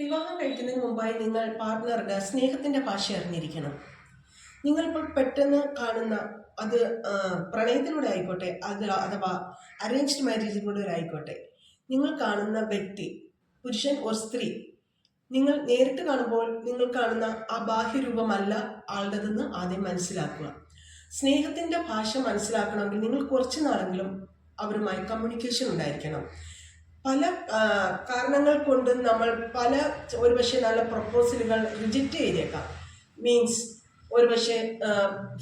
വിവാഹം കഴിക്കുന്നതിന് മുമ്പായി നിങ്ങൾ പാർട്ട്ണറുടെ സ്നേഹത്തിന്റെ ഭാഷ അറിഞ്ഞിരിക്കണം. നിങ്ങളിപ്പോൾ പെട്ടെന്ന് കാണുന്ന അത് പ്രണയത്തിലൂടെ ആയിക്കോട്ടെ അത് അഥവാ അറേഞ്ച്ഡ് മാരേജിലൂടെ ആയിക്കോട്ടെ നിങ്ങൾ കാണുന്ന വ്യക്തി പുരുഷൻ ഒരു സ്ത്രീ നിങ്ങൾ നേരിട്ട് കാണുമ്പോൾ നിങ്ങൾ കാണുന്ന ആ ബാഹ്യരൂപമല്ല ആളുടേതെന്ന് ആദ്യം മനസ്സിലാക്കുക. സ്നേഹത്തിന്റെ ഭാഷ മനസ്സിലാക്കണമെങ്കിൽ നിങ്ങൾ കുറച്ച് നാളെങ്കിലും അവരുമായി കമ്മ്യൂണിക്കേഷൻ ഉണ്ടായിരിക്കണം. പല കാരണങ്ങൾ കൊണ്ട് നമ്മൾ പല ഒരുപക്ഷെ നല്ല പ്രപ്പോസലുകൾ റിജക്റ്റ് ചെയ്തേക്കാം. മീൻസ് ഒരുപക്ഷെ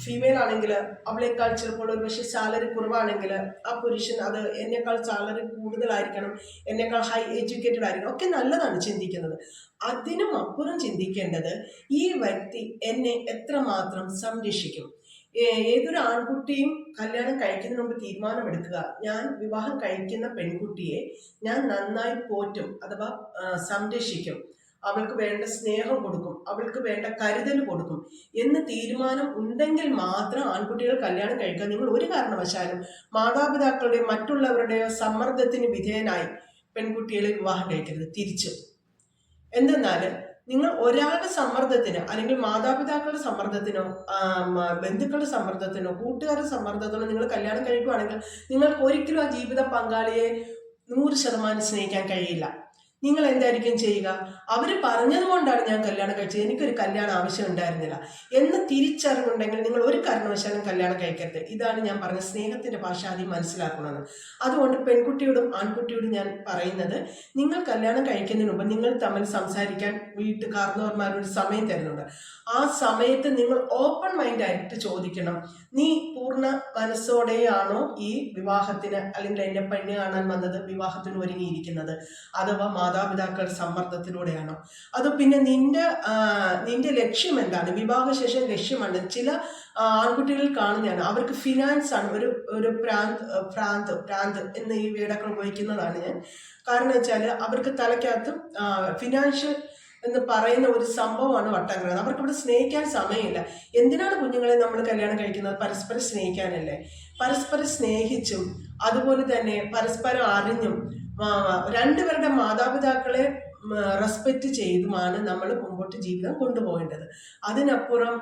ഫീമെയിൽ ആണെങ്കിൽ അവളെക്കാൾ ചിലപ്പോൾ ഒരുപക്ഷെ സാലറി കുറവാണെങ്കിൽ ആ പുരുഷൻ അത് എന്നേക്കാൾ സാലറി കൂടുതലായിരിക്കണം എന്നേക്കാൾ ഹൈ എഡ്യൂക്കേറ്റഡ് ആയിരിക്കണം ഒക്കെ നല്ലതാണ് ചിന്തിക്കുന്നത്. അതിനും അപ്പുറം ചിന്തിക്കേണ്ടത് ഈ വ്യക്തി എന്നെ എത്രമാത്രം സംരക്ഷിക്കും? ഏതൊരു ആൺകുട്ടിയും കല്യാണം കഴിക്കുന്നതിന് മുമ്പ് തീരുമാനമെടുക്കുക. ഞാൻ വിവാഹം കഴിക്കുന്ന പെൺകുട്ടിയെ ഞാൻ നന്നായി പോറ്റും അഥവാ സംരക്ഷിക്കും. അവൾക്ക് വേണ്ട സ്നേഹം കൊടുക്കും അവൾക്ക് വേണ്ട കരുതൽ കൊടുക്കും. എന്ന് തീരുമാനം ഉണ്ടെങ്കിൽ മാത്രം ആൺകുട്ടികൾ കല്യാണം കഴിക്കാൻ നിങ്ങൾ ഒരു കാരണവശാലും മാതാപിതാക്കളുടെയോ മറ്റുള്ളവരുടെയോ സമ്മർദ്ദത്തിന് വിധേയനായി പെൺകുട്ടികളെ വിവാഹം കഴിക്കരുത്. തിരിച്ചു. എന്തെന്നാൽ നിങ്ങൾ ഒരാളുടെ സമ്മർദ്ദത്തിന് അല്ലെങ്കിൽ മാതാപിതാക്കളുടെ സമ്മർദ്ദത്തിനോ ബന്ധുക്കളുടെ സമ്മർദ്ദത്തിനോ കൂട്ടുകാരുടെ സമ്മർദ്ദത്തിനോ നിങ്ങൾ കല്യാണം കഴിക്കുകയാണെങ്കിൽ നിങ്ങൾക്ക് ഒരിക്കലും ആ ജീവിത പങ്കാളിയെ നൂറ് ശതമാനം സ്നേഹിക്കാൻ കഴിയില്ല. നിങ്ങൾ എന്തായിരിക്കും ചെയ്യുക? അവർ പറഞ്ഞതുകൊണ്ടാണ് ഞാൻ കല്യാണം കഴിച്ചത്. എനിക്കൊരു കല്യാണം ആവശ്യം ഉണ്ടായിരുന്നില്ല. എന്ന് തിരിച്ചറിവുണ്ടെങ്കിൽ നിങ്ങൾ ഒരു കാരണവശാലും കല്യാണം കഴിക്കരുത്. ഇതാണ് ഞാൻ പറഞ്ഞ സ്നേഹത്തിന്റെ ഭാഷ ആദ്യം മനസ്സിലാക്കണമെന്ന്. അതുകൊണ്ട് പെൺകുട്ടിയോടും ആൺകുട്ടിയോടും ഞാൻ പറയുന്നത് നിങ്ങൾ കല്യാണം കഴിക്കുന്നതിന് മുമ്പ് നിങ്ങൾ തമ്മിൽ സംസാരിക്കാൻ വീട്ട് കാർന്നവർമാരൊരു സമയം തരുന്നുണ്ട്. ആ സമയത്ത് നിങ്ങൾ ഓപ്പൺ മൈൻഡ് ആയിട്ട് ചോദിക്കണം. നീ പൂർണ മനസ്സോടെയാണോ ഈ വിവാഹത്തിന് അല്ലെങ്കിൽ എന്നെ പെണ്ണ് കാണാൻ വന്നത് വിവാഹത്തിന് ഒരുങ്ങിയിരിക്കുന്നത്? അഥവാ മാതാപിതാക്കളുടെ സമ്മർദ്ദത്തിലൂടെയാണോ? അത് പിന്നെ നിന്റെ നിന്റെ ലക്ഷ്യം എന്താണ്? വിവാഹശേഷം ലക്ഷ്യമാണ്. ചില ആൺകുട്ടികൾ കാണുന്നതാണ്. അവർക്ക് ഫിനാൻസ് ആണ്. ഒരു ഒരു പ്രാന്ത് പ്രാന്ത് ഭ്രാന്ത് എന്ന് ഈ വീടൊക്കെ ഉപയോഗിക്കുന്നതാണ് ഞാൻ. കാരണം വെച്ചാൽ അവർക്ക് തലയ്ക്കകത്ത് ഫിനാൻഷ്യൽ എന്ന് പറയുന്ന ഒരു സംഭവമാണ് വട്ടംകറ അവർക്ക് ഇവിടെ സ്നേഹിക്കാൻ സമയമില്ല. എന്തിനാണ് കുഞ്ഞുങ്ങളെ നമ്മൾ കല്യാണം കഴിക്കുന്നത്? പരസ്പരം സ്നേഹിക്കാനല്ലേ? പരസ്പരം സ്നേഹിച്ചും അതുപോലെ തന്നെ പരസ്പരം അറിഞ്ഞും രണ്ടുപേരുടെ മാതാപിതാക്കളെ റെസ്പെക്റ്റ് ചെയ്തുമാണ് നമ്മൾ മുമ്പോട്ട് ജീവിതം കൊണ്ടുപോകേണ്ടത്. അതിനപ്പുറം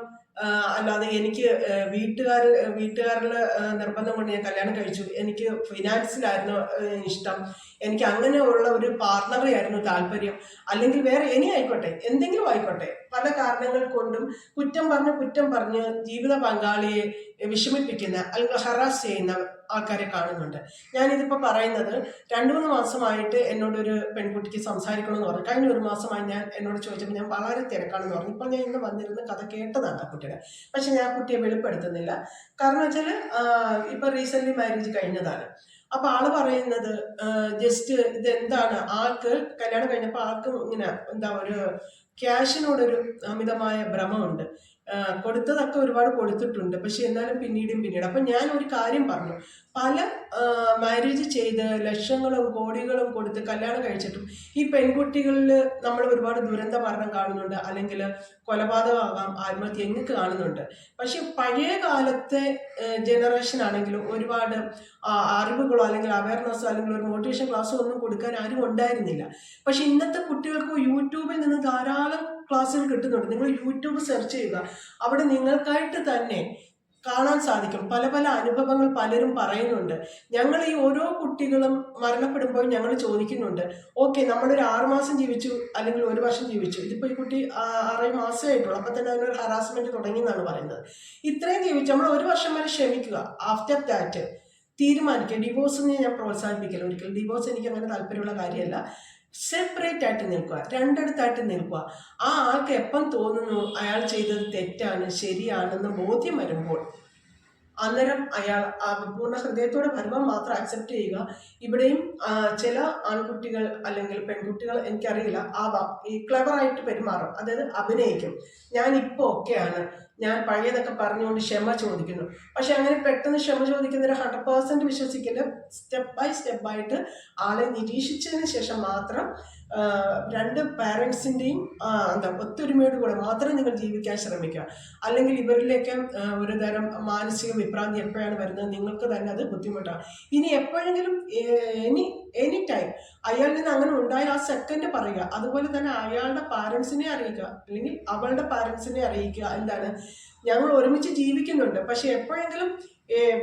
അല്ലാതെ എനിക്ക് വീട്ടുകാർ വീട്ടുകാരുടെ നിർബന്ധം കൊണ്ട് ഞാൻ കല്യാണം കഴിച്ചു. എനിക്ക് ഫിനാൻസിലായിരുന്നു ഇഷ്ടം. എനിക്ക് അങ്ങനെ ഉള്ള ഒരു പാർട്ണറെ ആയിരുന്നു താല്പര്യം. അല്ലെങ്കിൽ വേറെ ഇനി ആയിക്കോട്ടെ എന്തെങ്കിലും ആയിക്കോട്ടെ. പല കാരണങ്ങൾ കൊണ്ടും കുറ്റം പറഞ്ഞ് കുറ്റം പറഞ്ഞ് ജീവിത പങ്കാളിയെ വിഷമിപ്പിക്കുന്ന അല്ലെങ്കിൽ ഹറാസ് ചെയ്യുന്ന ആൾക്കാരെ കാണുന്നുണ്ട്. ഞാനിതിപ്പോൾ പറയുന്നത് രണ്ടു മൂന്ന് മാസമായിട്ട് എന്നോടൊരു പെൺകുട്ടിക്ക് സംസാരിക്കണമെന്ന് പറഞ്ഞു. കഴിഞ്ഞ ഒരു മാസമായി ഞാൻ എന്നോട് ചോദിച്ചപ്പോൾ ഞാൻ വളരെ തിരക്കാണെന്ന് പറഞ്ഞു. ഇപ്പോൾ ഞാൻ ഇന്ന് വന്നിരുന്ന കഥ കേട്ടതാണ് ആ കുട്ടിയുടെ. പക്ഷെ ഞാൻ കുട്ടിയെ വെളിപ്പെടുത്തുന്നില്ല. കാരണം വെച്ചാൽ ഇപ്പൊ റീസെന്റ്ലി മാരേജ് കഴിഞ്ഞതാണ്. അപ്പൊ ആൾ പറയുന്നത് ജസ്റ്റ് ഇത് എന്താണ് ആൾക്ക് കല്യാണം കഴിഞ്ഞപ്പോൾ ആൾക്ക് ഇങ്ങനെ എന്താ ഒരു ക്യാഷിനോടൊരു അമിതമായ ഭ്രമമുണ്ട്. കൊടുത്തതൊക്കെ ഒരുപാട് കൊടുത്തിട്ടുണ്ട്. പക്ഷെ എന്നാലും പിന്നീടും പിന്നീട്. അപ്പം ഞാൻ ഒരു കാര്യം പറഞ്ഞു. പല മാരേജ് ചെയ്ത് ലക്ഷങ്ങളും കോടികളും കൊടുത്ത് കല്യാണം കഴിച്ചിട്ടും ഈ പെൺകുട്ടികളിൽ നമ്മൾ ഒരുപാട് ദുരന്ത മരണം കാണുന്നുണ്ട് അല്ലെങ്കിൽ കൊലപാതകമാകാം ആത്മഹത്യ എങ്ങ് കാണുന്നുണ്ട്. പക്ഷെ പഴയ കാലത്തെ ജനറേഷൻ ആണെങ്കിലും ഒരുപാട് അറിവുകളോ അല്ലെങ്കിൽ അവയർനെസ്സോ അല്ലെങ്കിൽ ഒരു മോട്ടിവേഷൻ ക്ലാസ്സോ ഒന്നും കൊടുക്കാൻ ആരും ഉണ്ടായിരുന്നില്ല. പക്ഷെ ഇന്നത്തെ കുട്ടികൾക്ക് യൂട്യൂബിൽ നിന്ന് ധാരാളം ക്ലാസ്സുകൾ കിട്ടുന്നുണ്ട്. നിങ്ങൾ യൂട്യൂബ് സെർച്ച് ചെയ്യുക. അവിടെ നിങ്ങൾക്കായിട്ട് തന്നെ കാണാൻ സാധിക്കും. പല പല അനുഭവങ്ങൾ പലരും പറയുന്നുണ്ട്. ഞങ്ങൾ ഈ ഓരോ കുട്ടികളും മരണപ്പെടുമ്പോൾ ഞങ്ങൾ ചോദിക്കുന്നുണ്ട് ഓക്കെ നമ്മളൊരു ആറുമാസം ജീവിച്ചു അല്ലെങ്കിൽ ഒരു വർഷം ജീവിച്ചു. ഇതിപ്പോൾ ഈ കുട്ടി ആറേ മാസമേ ആയിട്ടുള്ളൂ. അപ്പം തന്നെ അതിനൊരു ഹറാസ്മെന്റ് തുടങ്ങി എന്നാണ് പറയുന്നത്. ഇത്രയും ജീവിച്ചു നമ്മൾ ഒരു വർഷം വരെ ക്ഷമിക്കുക. ആഫ്റ്റർ ദാറ്റ് തീരുമാനിക്കുക. ഡിവോഴ്സിനെ ഞാൻ പ്രോത്സാഹിപ്പിക്കില്ല ഒരിക്കലും. ഡിവോഴ്സ് എനിക്ക് അങ്ങനെ താല്പര്യമുള്ള കാര്യമല്ല. സെപ്പറേറ്റ് ആയിട്ട് നിൽക്കുക രണ്ടിടത്തായിട്ട് നിൽക്കുക. ആ ആൾക്ക് എപ്പം തോന്നുന്നു അയാൾ ചെയ്തത് തെറ്റാണ് ശരിയാണെന്ന് ബോധ്യം വരുമ്പോൾ അന്നേരം അയാൾ ആ പൂർണ ഹൃദയത്തോടെ വരുമ്പോൾ മാത്രം അക്സെപ്റ്റ് ചെയ്യുക. ഇവിടെയും ചില ആൺകുട്ടികൾ അല്ലെങ്കിൽ പെൺകുട്ടികൾ എനിക്കറിയില്ല ആവാം ഈ ക്ലവറായിട്ട് പെരുമാറും അതായത് അഭിനയിക്കും. ഞാൻ ഇപ്പോൾ ഒക്കെയാണ്. ഞാൻ പഴയതൊക്കെ പറഞ്ഞുകൊണ്ട് ക്ഷമ ചോദിക്കുന്നു. പക്ഷെ അങ്ങനെ പെട്ടെന്ന് ക്ഷമ ചോദിക്കുന്നതിന് ഹൺഡ്രഡ് പേഴ്സന്റ് വിശ്വസിക്കില്ല സ്റ്റെപ്പ് ബൈ സ്റ്റെപ്പായിട്ട് ആളെ നിരീക്ഷിച്ചതിന് ശേഷം മാത്രം രണ്ട് പാരൻസിന്റെയും എന്താ ഒത്തൊരുമയോട് കൂടെ മാത്രം നിങ്ങൾ ജീവിക്കാൻ ശ്രമിക്കുക. അല്ലെങ്കിൽ ഇവരിലേക്ക് ഒരു തരം മാനസിക വിഭ്രാന്തി എപ്പോഴാണ് വരുന്നത്? നിങ്ങൾക്ക് തന്നെ അത് ബുദ്ധിമുട്ടാണ്. ഇനി എപ്പോഴെങ്കിലും എനി എനി ടൈം അയാളിൽ നിന്ന് അങ്ങനെ ഉണ്ടായ ആ സെക്കൻഡ് പറയുക. അതുപോലെ തന്നെ അയാളുടെ പാരൻസിനെ അറിയിക്കുക. അല്ലെങ്കിൽ അവളുടെ പാരൻസിനെ അറിയിക്കുക. എന്താണ്? ഞങ്ങൾ ഒരുമിച്ച് ജീവിക്കുന്നുണ്ട്. പക്ഷെ എപ്പോഴെങ്കിലും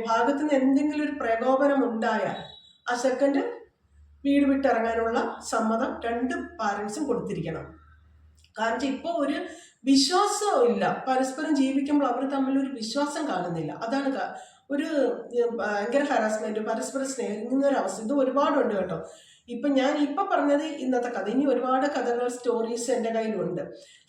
ഭാഗത്തുനിന്ന് എന്തെങ്കിലും ഒരു പ്രകോപനം ഉണ്ടായാൽ ആ സെക്കൻഡ് വീട് വിട്ടിറങ്ങാനുള്ള സമ്മതം രണ്ട് പാരൻസും കൊടുത്തിരിക്കണം. കാരണം ഇപ്പോൾ ഒരു വിശ്വാസം ഇല്ല. പരസ്പരം ജീവിക്കുമ്പോൾ അവർ തമ്മിൽ ഒരു വിശ്വാസം കാണുന്നില്ല. അതാണ് ഒരു ഭയങ്കര ഹറാസ്മെന്റ് പരസ്പര സ്നേഹിക്കുന്ന ഒരു അവസ്ഥ. ഇത് ഒരുപാടുണ്ട് കേട്ടോ. ഇപ്പൊ ഞാൻ ഇപ്പൊ പറഞ്ഞത് ഇന്നത്തെ കഥ. ഇനി ഒരുപാട് കഥകൾ സ്റ്റോറീസ് എന്റെ കയ്യിലുണ്ട്.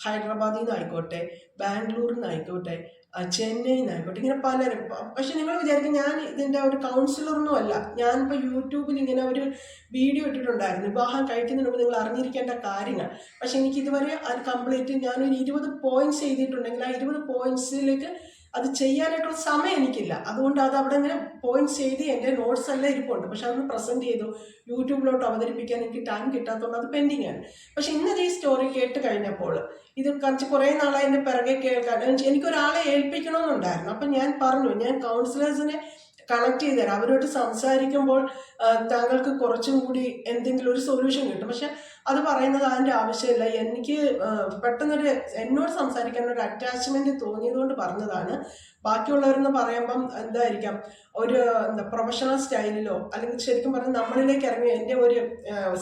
ഹൈദരാബാദിൽ നിന്നായിക്കോട്ടെ ബാംഗ്ലൂരിൽ നിന്നായിക്കോട്ടെ ചെന്നൈയിൽ നിന്നായിക്കോട്ടെ ഇങ്ങനെ പലരും. പക്ഷെ നിങ്ങൾ വിചാരിക്കും ഞാൻ ഇതിന്റെ ഒരു കൗൺസിലറൊന്നും അല്ല ഞാനിപ്പോൾ യൂട്യൂബിൽ ഇങ്ങനെ ഒരു വീഡിയോ ഇട്ടിട്ടുണ്ടായിരുന്നു. വിവാഹം കഴിക്കുന്നതിന് മുമ്പ് നിങ്ങൾ അറിഞ്ഞിരിക്കേണ്ട കാര്യങ്ങൾ. പക്ഷെ എനിക്ക് ഇതുവരെ അത് കംപ്ലീറ്റ് ഞാനൊരു ഇരുപത് പോയിന്റ്സ് എഴുതിയിട്ടുണ്ടെങ്കിൽ ആ ഇരുപത് പോയിന്റ്സിലേക്ക് അത് ചെയ്യാനായിട്ടുള്ള സമയം എനിക്കില്ല. അതുകൊണ്ട് അത് അവിടെ ഇങ്ങനെ പോയിന്റ്സ് ചെയ്ത് എന്റെ നോട്ട്സ് എല്ലാം ഇരിപ്പുണ്ട്. പക്ഷെ അതൊന്ന് പ്രസന്റ് ചെയ്തു. യൂട്യൂബിലോട്ട് അവതരിപ്പിക്കാൻ എനിക്ക് ടൈം കിട്ടാത്തതുകൊണ്ട് അത് പെൻഡിങ് ആണ്. പക്ഷെ ഇന്നത് ഈ സ്റ്റോറി കേട്ട് കഴിഞ്ഞപ്പോൾ ഇത് കുറച്ച് കുറേ നാളായി എന്റെ പിറകെ കേൾക്കാൻ. എനിക്ക് എനിക്കൊരാളെ ഏൽപ്പിക്കണമെന്നുണ്ടായിരുന്നു. അപ്പം ഞാൻ പറഞ്ഞു ഞാൻ കൗൺസിലേഴ്സിനെ കണക്ട് ചെയ്ത് തരാം. അവരോട് സംസാരിക്കുമ്പോൾ താങ്കൾക്ക് കുറച്ചും കൂടി എന്തെങ്കിലും ഒരു സൊല്യൂഷൻ കിട്ടും. പക്ഷെ അത് പറയുന്നത് അതിന്റെ ആവശ്യമില്ല. എനിക്ക് പെട്ടെന്നൊരു എന്നോട് സംസാരിക്കാൻ ഒരു അറ്റാച്ച്മെന്റ് തോന്നിയതുകൊണ്ട് പറഞ്ഞതാണ്. ബാക്കിയുള്ളവരെന്ന് പറയുമ്പം എന്തായിരിക്കാം? ഒരു എന്താ പ്രൊഫഷണൽ സ്റ്റൈലിലോ അല്ലെങ്കിൽ ശരിക്കും പറഞ്ഞാൽ നമ്മളിലേക്ക് ഇറങ്ങി എന്റെ ഒരു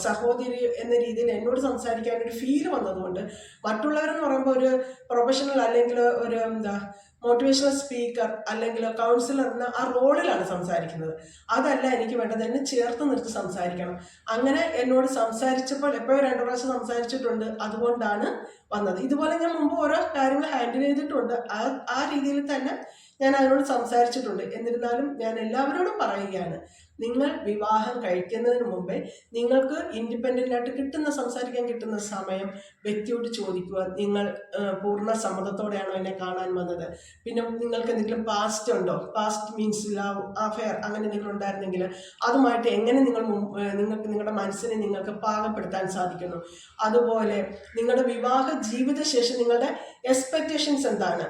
സഹോദരി എന്ന രീതിയിൽ എന്നോട് സംസാരിക്കാൻ ഒരു ഫീൽ വന്നതുകൊണ്ട് മറ്റുള്ളവരെന്ന് പറയുമ്പോൾ ഒരു പ്രൊഫഷണൽ അല്ലെങ്കിൽ ഒരു എന്താ മോട്ടിവേഷണൽ സ്പീക്കർ അല്ലെങ്കിൽ കൗൺസിലർ എന്ന ആ റോളിലാണ് സംസാരിക്കുന്നത്. അതല്ല എനിക്ക് വേണ്ടത്. എന്നെ ചേർത്ത് നിർത്തി സംസാരിക്കണം. അങ്ങനെ എന്നോട് സംസാരിച്ചപ്പോൾ എപ്പോഴും രണ്ടു പ്രാവശ്യം സംസാരിച്ചിട്ടുണ്ട്. അതുകൊണ്ടാണ് വന്നത്. ഇതുപോലെ ഞാൻ മുമ്പ് ഓരോ കാര്യങ്ങൾ ഹാൻഡിൽ ചെയ്തിട്ടുണ്ട്. ആ ആ രീതിയിൽ തന്നെ ഞാൻ അതിനോട് സംസാരിച്ചിട്ടുണ്ട്. എന്നിരുന്നാലും ഞാൻ എല്ലാവരോടും പറയുകയാണ്. നിങ്ങൾ വിവാഹം കഴിക്കുന്നതിന് മുമ്പേ നിങ്ങൾക്ക് ഇൻഡിപെൻഡന്റ് ആയിട്ട് കിട്ടുന്ന സംസാരിക്കാൻ കിട്ടുന്ന സമയം വ്യക്തിയോട് ചോദിക്കുക. നിങ്ങൾ പൂർണ സമ്മതത്തോടെയാണോ എന്നെ കാണാൻ വന്നത്? പിന്നെ നിങ്ങൾക്ക് എന്തെങ്കിലും പാസ്റ്റ് ഉണ്ടോ? പാസ്റ്റ് മീൻസ് ലവ് അഫെയർ അങ്ങനെ എന്തെങ്കിലും ഉണ്ടായിരുന്നെങ്കിൽ അതുമായിട്ട് എങ്ങനെ നിങ്ങൾ നിങ്ങൾക്ക് നിങ്ങളുടെ മനസ്സിനെ നിങ്ങൾക്ക് പാകപ്പെടുത്താൻ സാധിക്കുന്നു? അതുപോലെ നിങ്ങളുടെ വിവാഹ ജീവിതശേഷം നിങ്ങളുടെ എക്സ്പെക്റ്റേഷൻസ് എന്താണ്?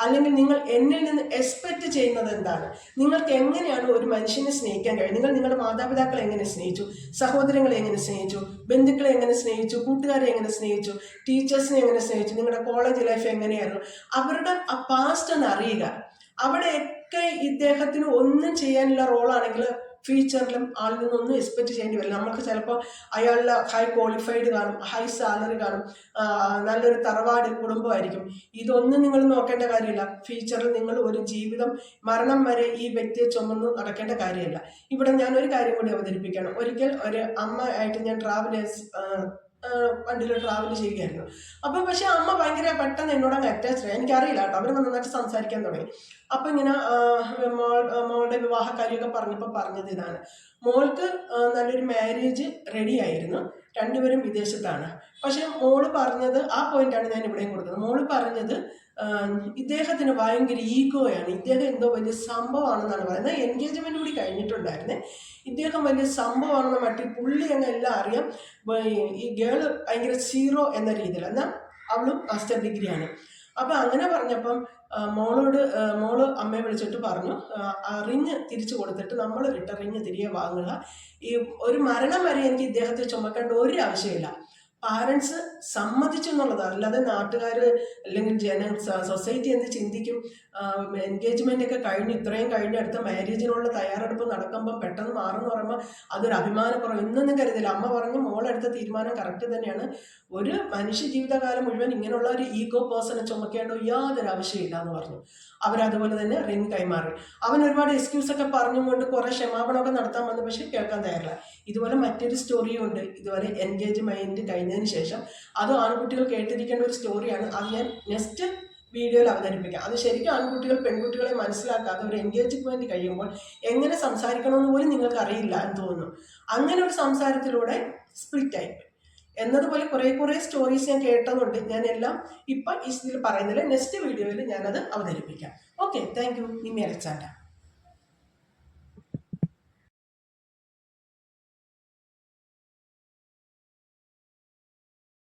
അല്ലെങ്കിൽ നിങ്ങൾ എന്നിൽ നിന്ന് എക്സ്പെക്ട് ചെയ്യുന്നത് എന്താണ്? നിങ്ങൾക്ക് എങ്ങനെയാണ് ഒരു മനുഷ്യനെ സ്നേഹിക്കാൻ കഴിയും നിങ്ങൾ നിങ്ങളുടെ മാതാപിതാക്കളെ എങ്ങനെ സ്നേഹിച്ചു? സഹോദരങ്ങളെ എങ്ങനെ സ്നേഹിച്ചു? ബന്ധുക്കളെ എങ്ങനെ സ്നേഹിച്ചു? കൂട്ടുകാരെ എങ്ങനെ സ്നേഹിച്ചു? ടീച്ചേഴ്സിനെ എങ്ങനെ സ്നേഹിച്ചു? നിങ്ങളുടെ കോളേജ് ലൈഫ് എങ്ങനെയായിരുന്നു? അവരുടെ ആ പാസ്റ്റ് ഒന്ന് അറിയുക. അവിടെയൊക്കെ ഇദ്ദേഹത്തിന് ഒന്നും ചെയ്യാനുള്ള റോളാണെങ്കിൽ ഫ്യൂച്ചറിലും ആളിൽ നിന്നൊന്നും എക്സ്പെക്ട് ചെയ്യേണ്ടി വരില്ല. നമുക്ക് ചിലപ്പോൾ അയാളുടെ ഹൈ ക്വാളിഫൈഡ് കാണും ഹൈ സാലറി കാണും നല്ലൊരു തറവാട് കുടുംബമായിരിക്കും. ഇതൊന്നും നിങ്ങൾ നോക്കേണ്ട കാര്യമില്ല. ഫ്യൂച്ചറിൽ നിങ്ങൾ ഒരു ജീവിതം മരണം വരെ ഈ വ്യക്തിയെ ചുമന്ന് നടക്കേണ്ട കാര്യമില്ല. ഇവിടെ ഞാൻ ഒരു കാര്യം കൂടി അവതരിപ്പിക്കണം ഒരിക്കൽ ഒരു അമ്മ ആയിട്ട് ഞാൻ ട്രാവലേഴ്സ് വണ്ടിയിൽ ട്രാവൽ ചെയ്യുകയായിരുന്നു. അപ്പം പക്ഷെ അമ്മ ഭയങ്കര പെട്ടെന്ന് എന്നോട് അങ്ങ് അറ്റാച്ച്ഡ് എനിക്കറിയില്ല കേട്ടോ. അവർ നന്നായിട്ട് സംസാരിക്കാൻ തുടങ്ങി. അപ്പം ഇങ്ങനെ മോൾ മോളുടെ വിവാഹ കാര്യമൊക്കെ പറഞ്ഞപ്പോൾ പറഞ്ഞത് ഇതാണ്. മോൾക്ക് നല്ലൊരു മാരേജ് റെഡി ആയിരുന്നു. രണ്ടുപേരും വിദേശത്താണ്. പക്ഷെ മോൾ പറഞ്ഞത് ആ പോയിന്റാണ് ഞാൻ ഇവിടെയും കൊടുത്തത്. മോൾ പറഞ്ഞത് ഇദ്ദേഹത്തിന് ഭയങ്കര ഈഗോയാണ്. ഇദ്ദേഹം എന്തോ വലിയ സംഭവമാണെന്നാണ് പറയുന്നത്. എൻഗേജ്മെന്റ് കൂടി കഴിഞ്ഞിട്ടുണ്ടായിരുന്നേ. ഇദ്ദേഹം വലിയ സംഭവമാണെന്ന് മറ്റേ പുള്ളി അങ്ങ് എല്ലാം അറിയാം. ഈ ഗേൾ ഭയങ്കര സീറോ എന്ന രീതിയിൽ. എന്നാൽ അവളും മാസ്റ്റർ ഡിഗ്രിയാണ് അപ്പം അങ്ങനെ പറഞ്ഞപ്പം മോളോട് മോൾ അമ്മയെ വിളിച്ചിട്ട് പറഞ്ഞു ആ റിങ് തിരിച്ചു കൊടുത്തിട്ട് നമ്മൾ ഇട്ട റിങ് തിരികെ വാങ്ങുക. ഈ ഒരു മരണം വരെ എനിക്ക് ഇദ്ദേഹത്തെ ചുമക്കേണ്ട ഒരു ആവശ്യമില്ല. പാരൻസ് സമ്മതിച്ചു എന്നുള്ളതാണ് അല്ലാതെ നാട്ടുകാർ അല്ലെങ്കിൽ ജന സൊസൈറ്റി എന്ത് ചിന്തിക്കും? എൻഗേജ്മെന്റ് ഒക്കെ കഴിഞ്ഞ് ഇത്രയും കഴിഞ്ഞ് അടുത്ത മാരേജിനുള്ള തയ്യാറെടുപ്പ് നടക്കുമ്പോൾ പെട്ടെന്ന് മാറുമെന്ന് പറയുമ്പോൾ അതൊരു അഭിമാനപ്പുറം എന്നൊന്നും കരുതില്ല. അമ്മ പറഞ്ഞു മോളെടുത്ത തീരുമാനം കറക്റ്റ് തന്നെയാണ്. ഒരു മനുഷ്യ ജീവിതകാലം മുഴുവൻ ഇങ്ങനെയുള്ള ഒരു ഈഗോ പേഴ്സണെ ചുമക്കേണ്ട യാതൊരു ആവശ്യമില്ല എന്ന് പറഞ്ഞു. അവരതുപോലെ തന്നെ റിങ് കൈമാറി. അവൻ ഒരുപാട് എക്സ്ക്യൂസ് ഒക്കെ പറഞ്ഞുകൊണ്ട് കുറെ ക്ഷമാപണമൊക്കെ നടത്താൻ വന്നു പക്ഷെ കേൾക്കാൻ തയ്യാറില്ല. ഇതുപോലെ മറ്റൊരു സ്റ്റോറിയും ഉണ്ട്. ഇതുപോലെ എൻഗേജ്മെന്റ് കഴിഞ്ഞതിന് ശേഷം അത് ആൺകുട്ടികൾ കേട്ടിരിക്കേണ്ട ഒരു സ്റ്റോറിയാണ് അത് ഞാൻ നെക്സ്റ്റ് വീഡിയോയിൽ അവതരിപ്പിക്കാം. അത് ശരിക്കും ആൺകുട്ടികൾ പെൺകുട്ടികളെ മനസ്സിലാക്കാതെ ഒരു എൻഗേജ്മെന്റ് കഴിയുമ്പോൾ എങ്ങനെ സംസാരിക്കണമെന്ന് പോലും നിങ്ങൾക്ക് അറിയില്ല എന്ന് തോന്നുന്നു. അങ്ങനെ ഒരു സംസാരത്തിലൂടെ സ്പ്ലിറ്റ് ആയി. എന്നതുപോലെ കുറേ കുറേ സ്റ്റോറീസ് ഞാൻ കേട്ടതുകൊണ്ട് ഞാൻ എല്ലാം ഇപ്പം ഇതിൽ പറയുന്നില്ല നെക്സ്റ്റ് വീഡിയോയിൽ ഞാനത് അവതരിപ്പിക്കാം. Okay thank you Nimmi Alexander.